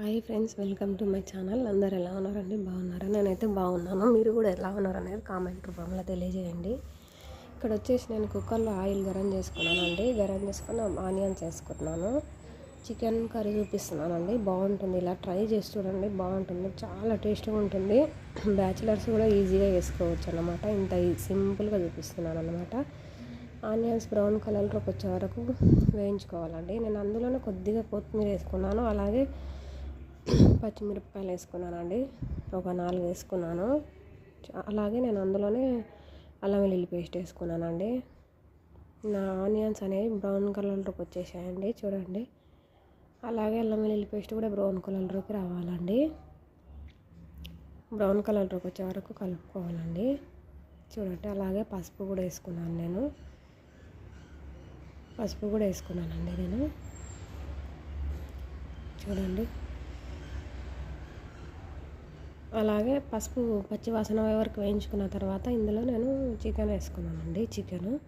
Hi friends welcome to my channel. అందరు ఎలా ఉన్నారండి? బాగున్నారా? నేనైతే బాగున్నాను. మీరు కూడా ఎలా ఉన్నారు అనేది కామెంట్ రూపంలో తెలియజేయండి. ఇక్కడ వచ్చేసి నేను కుక్కర్లో ఆయిల్ గరం చేసుకున్నానండి. గరం చేసుకుని ఆనియన్స్ వేసుకుంటున్నాను చికెన్ కర్రీ చూపిస్తున్నానండి. బాగుంటుంది. ఇలా ట్రై చేసి చూడండి. బాగుంటుంది. చాలా టేస్ట్గా ఉంటుంది. బ్యాచిలర్స్ కూడా ఈజీగా వేసుకోవచ్చు అనమాట ఇంత సింపుల్గా చూపిస్తున్నాను అనమాట ఆనియన్స్ బ్రౌన్ కలర్లోకి వచ్చే వరకు వేయించుకోవాలండి. నేను అందులోనే కొద్దిగా కొత్తిమీర వేసుకున్నాను. అలాగే పచ్చిమిరపకాయలు వేసుకున్నానండి. ఒక నాలుగు వేసుకున్నాను. అలాగే నేను అందులోనే అల్లం వెల్లుల్లి పేస్ట్ వేసుకున్నానండి. నా ఆనియన్స్ అనేవి బ్రౌన్ కలర్లోకి వచ్చేసాయండి చూడండి. అలాగే అల్లం వెల్లుల్లి పేస్ట్ కూడా బ్రౌన్ కలర్లోకి రావాలండి. బ్రౌన్ కలర్లోకి వచ్చే వరకు కలుపుకోవాలండి. చూడండి అలాగే పసుపు కూడా వేసుకున్నాను నేను. పసుపు కూడా వేసుకున్నానండి నేను. చూడండి. అలాగే పసుపు పచ్చి వాసన వరకు వేయించుకున్న తర్వాత ఇందులో నేను చికెన్ వేసుకున్నానండి చికెన్.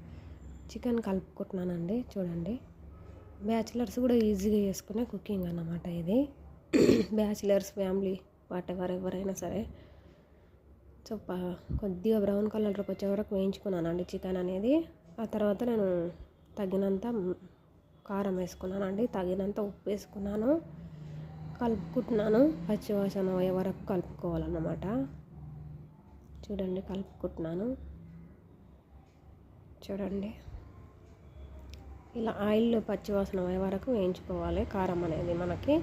చికెన్ కలుపుకుంటున్నానండి చూడండి. బ్యాచిలర్స్ కూడా ఈజీగా చేసుకునే కుకింగ్ అన్నమాట ఇది. బ్యాచిలర్స్ ఫ్యామిలీ వాట్ ఎవర్ ఎవరైనా సరే. సో కొద్దిగా బ్రౌన్ కలర్లోకి వచ్చే వరకు వేయించుకున్నానండి చికెన్ అనేది. ఆ తర్వాత నేను తగినంత కారం వేసుకున్నానండి తగినంత ఉప్పు వేసుకున్నాను. కలుపుకుంటున్నాను. పచ్చివాసన అయ్యే వరకు కలుపుకోవాలన్నమాట. చూడండి కలుపుకుంటున్నాను. చూడండి. ఇలా ఆయిల్లో పచ్చివాసన అయ్యే వరకు వేయించుకోవాలి. కారం అనేది మనకి.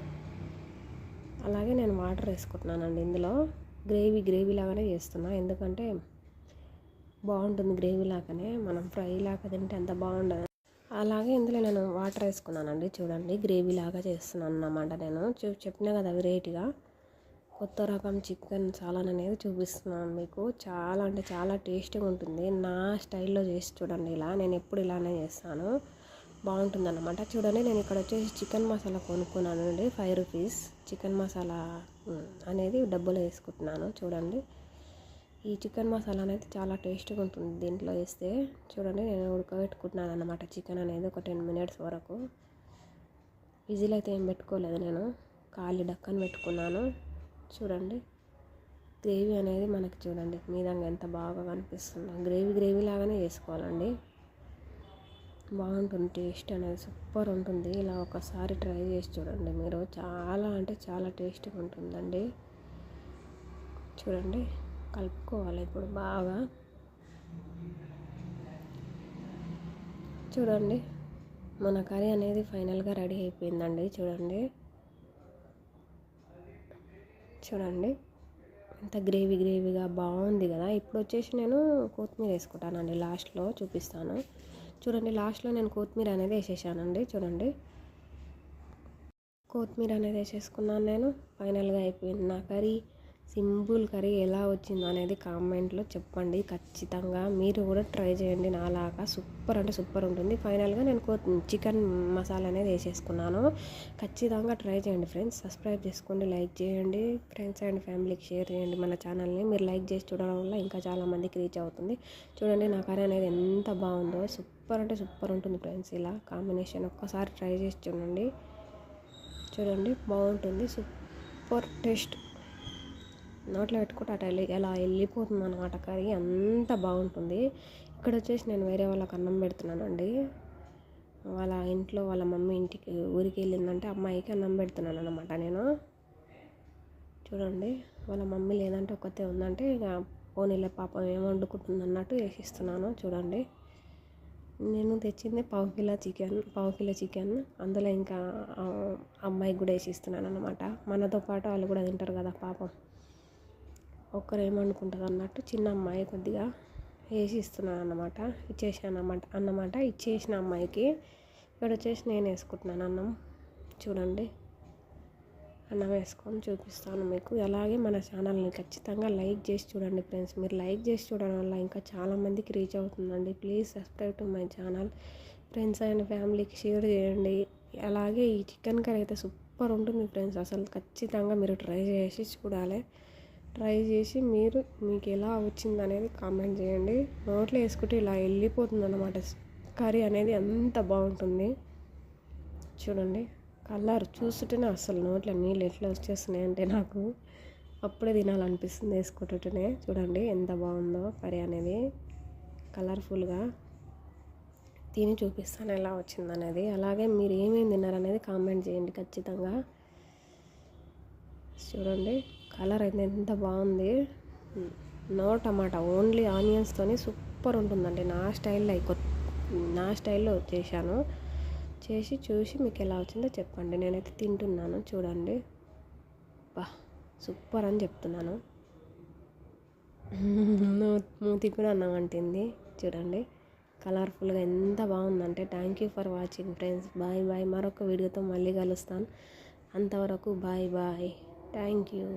అలాగే నేను వాటర్ వేసుకుంటున్నానండి ఇందులో. గ్రేవీ గ్రేవీ లాగానే చేస్తున్నా. ఎందుకంటే బాగుంటుంది గ్రేవీ లాగానే. మనం ఫ్రై లాగా తింటే ఎంత బాగుండదు. అలాగే ఇందులో నేను వాటర్ వేసుకున్నానండి చూడండి. గ్రేవీ లాగా చేస్తున్నాను అన్నమాట నేను చెప్పిన కదా వెరైటీగా. కొత్త రకం చికెన్ సాలన్ అనేది చూపిస్తున్నాను మీకు. చాలా అంటే చాలా టేస్టీగా ఉంటుంది. నా స్టైల్లో చేసి చూడండి ఇలా. నేను ఎప్పుడు ఇలానే చేస్తాను. బాగుంటుంది అన్నమాట చూడండి నేను ఇక్కడ వచ్చేసి చికెన్ మసాలా కొనుక్కున్నాను అండి ఫైవ్ రూపీస్. చికెన్ మసాలా అనేది డబ్బులు వేసుకుంటున్నాను. చూడండి. ఈ చికెన్ మసాలా అనేది చాలా టేస్ట్గా ఉంటుంది దీంట్లో వేస్తే. చూడండి నేను ఉడకబెట్టుకుంటున్నాను అనమాట చికెన్ అనేది ఒక టెన్ మినిట్స్ వరకు. విజిల్ అయితే ఏం పెట్టుకోలేదు నేను. ఖాళీ డక్కని పెట్టుకున్నాను. చూడండి గ్రేవీ అనేది మనకి చూడండి మీదంగా ఎంత బాగా కనిపిస్తుందో. గ్రేవీ గ్రేవీ లాగానే చేసుకోవాలండి. బాగుంటుంది టేస్ట్ అనేది సూపర్ ఉంటుంది. ఇలా ఒకసారి ట్రై చేసి చూడండి మీరు. చాలా అంటే చాలా టేస్ట్గా ఉంటుందండి. చూడండి. కలుపుకోవాలి ఇప్పుడు బాగా. చూడండి మన కర్రీ అనేది ఫైనల్గా రెడీ అయిపోయిందండి. చూడండి. చూడండి ఇంత గ్రేవీ గ్రేవీగా బాగుంది కదా. ఇప్పుడు వచ్చేసి నేను కొత్తిమీర వేసుకుంటానండి లాస్ట్లో చూపిస్తాను. చూడండి లాస్ట్లో నేను కొత్తిమీర అనేది వేసేసానండి. చూడండి. కొత్తిమీర అనేది వేసేసుకున్నాను నేను. ఫైనల్గా అయిపోయింది నా కర్రీ. సింపుల్ కర్రీ ఎలా వచ్చిందో అనేది కామెంట్లో చెప్పండి. ఖచ్చితంగా మీరు కూడా ట్రై చేయండి. నాలాగా సూపర్ అంటే సూపర్ ఉంటుంది. ఫైనల్గా నేను చికెన్ మసాలా అనేది వేసేసుకున్నాను. ఖచ్చితంగా ట్రై చేయండి ఫ్రెండ్స్. సబ్స్క్రైబ్ చేసుకోండి లైక్ చేయండి. ఫ్రెండ్స్ అండ్ ఫ్యామిలీకి షేర్ చేయండి మన ఛానల్ని. మీరు లైక్ చేసి చూడడం వల్ల ఇంకా చాలామందికి రీచ్ అవుతుంది. చూడండి నా కర్రీ అనేది ఎంత బాగుందో. సూపర్ అంటే సూపర్ ఉంటుంది ఫ్రెండ్స్. ఇలా కాంబినేషన్ ఒక్కసారి ట్రై చేసి చూడండి. చూడండి బాగుంటుంది. Super taste. నోట్లో పెట్టుకుంటే అటు వెళ్ళి ఎలా వెళ్ళిపోతుంది అనమాట కర్రీ. అంత బాగుంటుంది. ఇక్కడ వచ్చేసి నేను వేరే వాళ్ళకి అన్నం పెడుతున్నానండి. వాళ్ళ ఇంట్లో వాళ్ళ మమ్మీ ఇంటికి ఊరికి వెళ్ళిందంటే అమ్మాయికి అన్నం పెడుతున్నాను అనమాట నేను. చూడండి వాళ్ళ మమ్మీ లేదంటే ఒక్కతే ఉందంటే ఇక పోనీలే పాపం ఏం వండుకుంటుంది అన్నట్టు వేసిస్తున్నాను చూడండి నేను తెచ్చింది పావు కిలో చికెన్ పావు కిలో చికెన్. అందులో ఇంకా అమ్మాయికి కూడా వేసిస్తున్నాను అనమాట మనతో పాటు వాళ్ళు కూడా తింటారు కదా పాపం. ఒక్కరు ఏమనుకుంటుంది అన్నట్టు చిన్న అమ్మాయి కొద్దిగా వేసి ఇస్తున్నాను అన్నమాట ఇచ్చేసాను అన్నమాట అన్నమాట ఇచ్చేసిన అమ్మాయికి. ఇక్కడ వచ్చేసి నేను వేసుకుంటున్నాను అన్నం. చూడండి. అన్నం వేసుకొని చూపిస్తాను మీకు. అలాగే మన ఛానల్ని ఖచ్చితంగా లైక్ చేసి చూడండి ఫ్రెండ్స్. మీరు లైక్ చేసి చూడడం వల్ల ఇంకా చాలామందికి రీచ్ అవుతుందండి. Please subscribe to my channel. Friends and ఫ్యామిలీకి షేర్ చేయండి. అలాగే ఈ చికెన్ కర్రీ అయితే సూపర్ ఉంటుంది ఫ్రెండ్స్. అసలు ఖచ్చితంగా మీరు ట్రై చేసి చూడాలి. ట్రై చేసి మీరు మీకు ఎలా వచ్చింది అనేది కామెంట్ చేయండి. నోట్లో వేసుకుంటే ఇలా వెళ్ళిపోతుందనమాట కర్రీ అనేది అంత బాగుంటుంది. చూడండి కలర్ చూస్తుంటేనే అసలు నోట్లో నీళ్ళు ఎట్లా వచ్చేస్తున్నాయి అంటే నాకు అప్పుడే తినాలనిపిస్తుంది వేసుకుంటుంటేనే. చూడండి ఎంత బాగుందో కర్రీ అనేది. కలర్ఫుల్గా తిని చూపిస్తాను ఎలా వచ్చింది అనేది. అలాగే మీరు ఏమేమి తిన్నారనేది కామెంట్ చేయండి ఖచ్చితంగా. చూడండి. కలర్ అయితే ఎంత బాగుంది. నో టమాటా ఓన్లీ ఆనియన్స్తోని సూపర్ ఉంటుందండి. నా స్టైల్లో కొత్త నా స్టైల్లో చేశాను. చేసి చూసి మీకు ఎలా వచ్చిందో చెప్పండి. నేనైతే తింటున్నాను చూడండి. బా సూపర్ అని చెప్తున్నాను. మూతి కూడా అన్నం అంటింది చూడండి. కలర్ఫుల్గా ఎంత బాగుందంటే thank you for watching friends. Bye bye. మరొక వీడియోతో మళ్ళీ కలుస్తాను. అంతవరకు బాయ్ బాయ్. தேங்க்யூ